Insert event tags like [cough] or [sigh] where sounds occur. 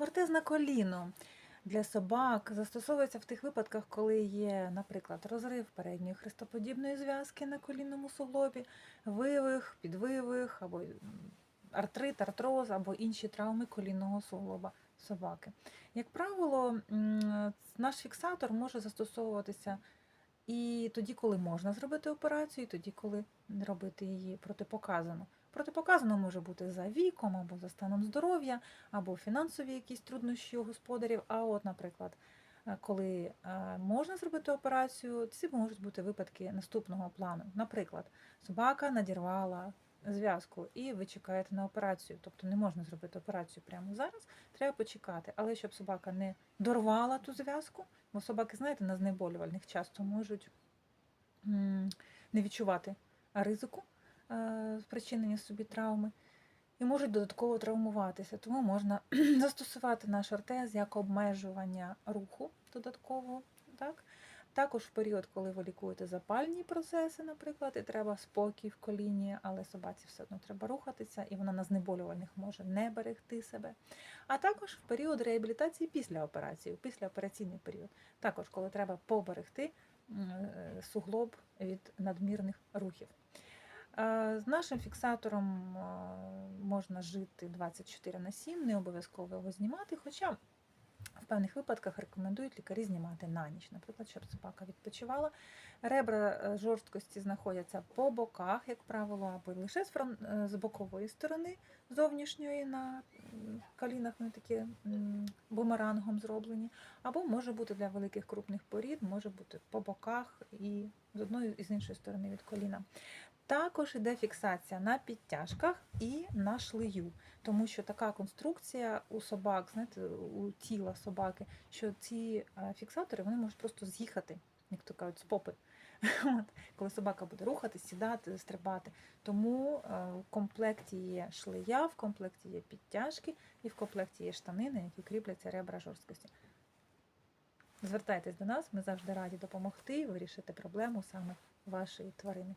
Ортез на коліно для собак застосовується в тих випадках, коли є, наприклад, розрив передньої хрестоподібної зв'язки на колінному суглобі, вивих, підвивих, або артрит, артроз, або інші травми колінного суглоба собаки. Як правило, наш фіксатор може застосовуватися і тоді, коли можна зробити операцію, і тоді, коли робити її протипоказано. Протипоказано може бути за віком або за станом здоров'я, або фінансові якісь труднощі у господарів. А от, наприклад, е, коли е, можна зробити операцію, ці можуть бути випадки наступного плану. Наприклад, собака надірвала зв'язку, і ви чекаєте на операцію. Тобто не можна зробити операцію прямо зараз, треба почекати. Але щоб собака не дорвала ту зв'язку, бо собаки, знаєте, на знеболювальних часто можуть не відчувати ризику е, спричинення собі травми і можуть додатково травмуватися. Тому можна [clears throat] застосувати наш ортез як обмежування руху додатково. Так? Також в період, коли ви лікуєте запальні процеси, наприклад, і треба спокій в коліні, але собаці все одно треба рухатися, і вона на знеболювальних може не берегти себе. А також в період реабілітації після операції, післяопераційний період, також коли треба поберегти е, суглоб від надмірних рухів. З нашим фіксатором е, можна жити 24 на 7, не обов'язково його знімати, хоча в певних випадках рекомендують лікарі знімати на ніч, наприклад, щоб собака відпочивала. Ребра е, жорсткості знаходяться по боках, як правило, або лише з, фрон- з бокової сторони зовнішньої на колінах, вони такі бумерангом зроблені, або може бути для великих крупних порід, може бути по боках і з одної і з іншої сторони від коліна. Також іде фіксація на підтяжках і на шлею, тому що така конструкція у собак, знаєте, у тіла собаки, що ці е, фіксатори вони можуть просто з'їхати, як то кажуть, з попи. [laughs] От, коли собака буде рухатись, сідати, стрибати. Тому е, в комплекті є шлея, в комплекті є підтяжки і в комплекті є штанини, які кріпляться ребра жорсткості. Звертайтесь до нас, ми завжди раді допомогти вирішити проблему саме вашої тварини.